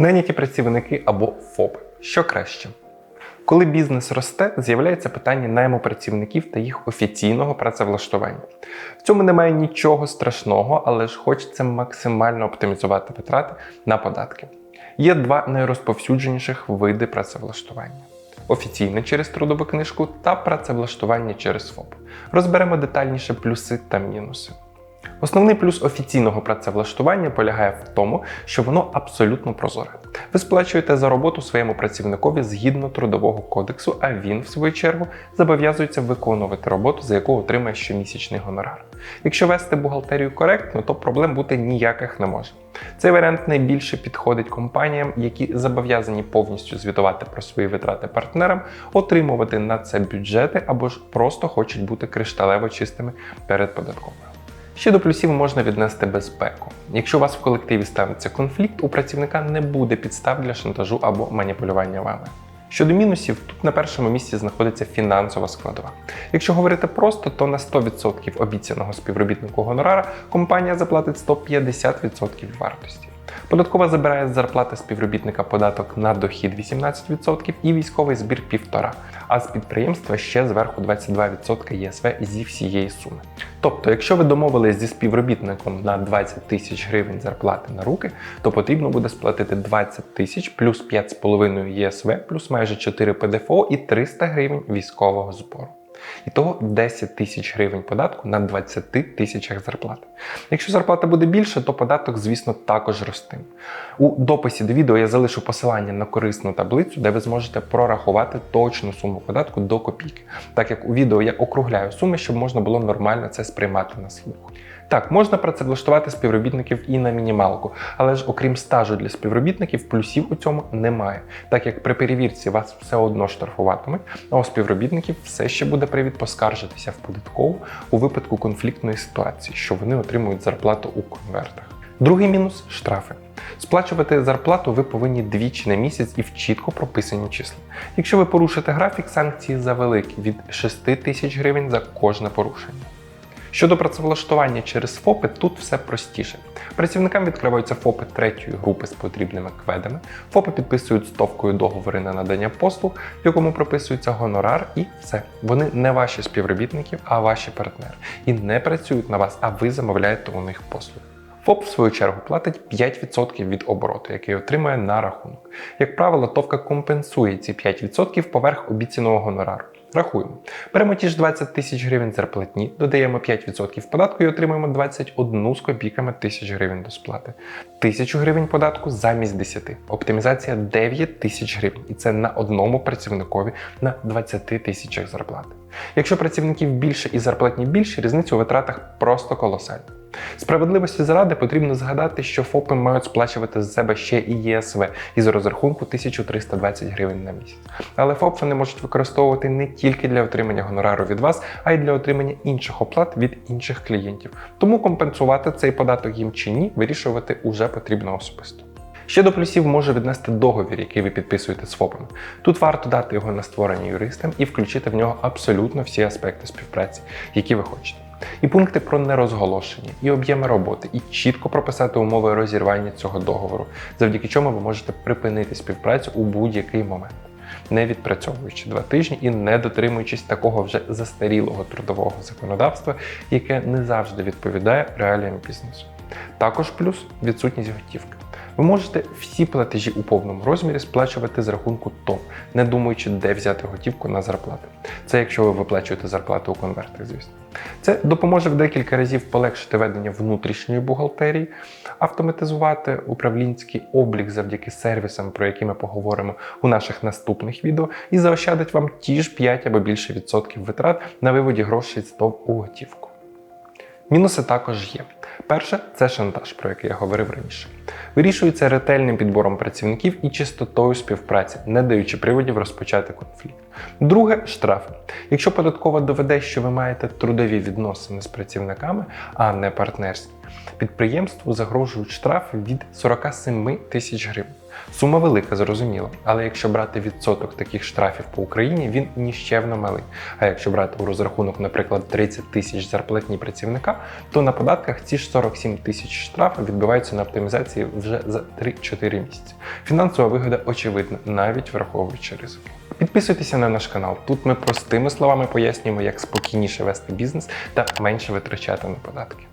Наняті працівники або ФОПи. Що краще? Коли бізнес росте, з'являється питання найму працівників та їх офіційного працевлаштування. В цьому немає нічого страшного, але ж хочеться максимально оптимізувати витрати на податки. Є два найрозповсюдженіших види працевлаштування: офіційне через трудову книжку та працевлаштування через ФОП. Розберемо детальніше плюси та мінуси. Основний плюс офіційного працевлаштування полягає в тому, що воно абсолютно прозоре. Ви сплачуєте за роботу своєму працівникові згідно трудового кодексу, а він, в свою чергу, зобов'язується виконувати роботу, за яку отримає щомісячний гонорар. Якщо вести бухгалтерію коректно, то проблем бути ніяких не може. Цей варіант найбільше підходить компаніям, які зобов'язані повністю звітувати про свої витрати партнерам, отримувати на це бюджети або ж просто хочуть бути кришталево чистими перед податковою. Ще до плюсів можна віднести безпеку. Якщо у вас в колективі станеться конфлікт, у працівника не буде підстав для шантажу або маніпулювання вами. Щодо мінусів, тут на першому місці знаходиться фінансова складова. Якщо говорити просто, то на 100% обіцяного співробітнику гонорара компанія заплатить 150% вартості. Податкова забирає з зарплати співробітника податок на дохід 18% і військовий збір 1,5%, а з підприємства ще зверху 22% ЄСВ зі всієї суми. Тобто, якщо ви домовились зі співробітником на 20 тисяч гривень зарплати на руки, то потрібно буде сплатити 20 тисяч плюс 5,5 ЄСВ, плюс майже 4 ПДФО і 300 гривень військового збору. Ітого 10 тисяч гривень податку на 20 тисячах зарплати. Якщо зарплата буде більше, то податок, звісно, також ростиме. У дописі до відео я залишу посилання на корисну таблицю, де ви зможете прорахувати точну суму податку до копійки, так як у відео я округляю суми, щоб можна було нормально це сприймати на слух. Так, можна працевлаштувати співробітників і на мінімалку, але ж окрім стажу для співробітників, плюсів у цьому немає, так як при перевірці вас все одно штрафуватимуть, а у співробітників все ще буде привід поскаржитися в податкову у випадку конфліктної ситуації, що вони отримують зарплату у конвертах. Другий мінус штрафи. Сплачувати зарплату ви повинні двічі на місяць і в чітко прописані числа. Якщо ви порушите графік, санкції завеликі від 6 тисяч гривень за кожне порушення. Щодо працевлаштування через ФОПи, тут все простіше. Працівникам відкриваються ФОПи третьої групи з потрібними кведами. ФОПи підписують стовкою договори на надання послуг, в якому прописується гонорар, і все. Вони не ваші співробітники, а ваші партнери. І не працюють на вас, а ви замовляєте у них послуги. ФОП, в свою чергу, платить 5% від обороту, який отримує на рахунок. Як правило, ТОВКа компенсує ці 5% поверх обіцяного гонорару. Рахуємо. Беремо ті ж 20 тисяч гривень зарплатні, додаємо 5% податку і отримуємо 21 з копійками тисяч гривень до сплати. Тисячу гривень податку замість 10. Оптимізація 9 тисяч гривень. І це на одному працівникові на 20 тисячах зарплати. Якщо працівників більше і зарплатні більше, різниця у витратах просто колосальна. Справедливості заради потрібно згадати, що ФОПи мають сплачувати з себе ще і ЄСВ із розрахунку 1320 гривень на місяць. Але ФОП вони можуть використовувати не тільки для отримання гонорару від вас, а й для отримання інших оплат від інших клієнтів. Тому компенсувати цей податок їм чи ні, вирішувати уже потрібно особисто. Ще до плюсів може віднести договір, який ви підписуєте з ФОПами. Тут варто дати його на створення юристам і включити в нього абсолютно всі аспекти співпраці, які ви хочете. І пункти про нерозголошення, і об'єми роботи, і чітко прописати умови розірвання цього договору, завдяки чому ви можете припинити співпрацю у будь-який момент, не відпрацьовуючи два тижні і не дотримуючись такого вже застарілого трудового законодавства, яке не завжди відповідає реаліям бізнесу. Також плюс відсутність готівки. Ви можете всі платежі у повному розмірі сплачувати з рахунку ТОВ, не думаючи, де взяти готівку на зарплати. Це якщо ви виплачуєте зарплату у конвертах, звісно. Це допоможе в декілька разів полегшити ведення внутрішньої бухгалтерії, автоматизувати управлінський облік завдяки сервісам, про які ми поговоримо у наших наступних відео, і заощадить вам ті ж 5 або більше відсотків витрат на виводі грошей з ТОВ у готівку. Мінуси також є. Перше це шантаж, про який я говорив раніше. Вирішується ретельним підбором працівників і чистотою співпраці, не даючи приводів розпочати конфлікт. Друге штрафи. Якщо податкова доведе, що ви маєте трудові відносини з працівниками, а не партнерські, Підприємству загрожують штрафи від 47 тисяч гривень. Сума велика, зрозуміло, але якщо брати відсоток таких штрафів по Україні, він ніщевно малий. А якщо брати у розрахунок, наприклад, 30 тисяч зарплатні працівника, то на податках ці ж 47 тисяч штрафів відбиваються на оптимізації вже за 3-4 місяці. Фінансова вигода очевидна, навіть враховуючи ризики. Підписуйтеся на наш канал. Тут ми простими словами пояснюємо, як спокійніше вести бізнес та менше витрачати на податки.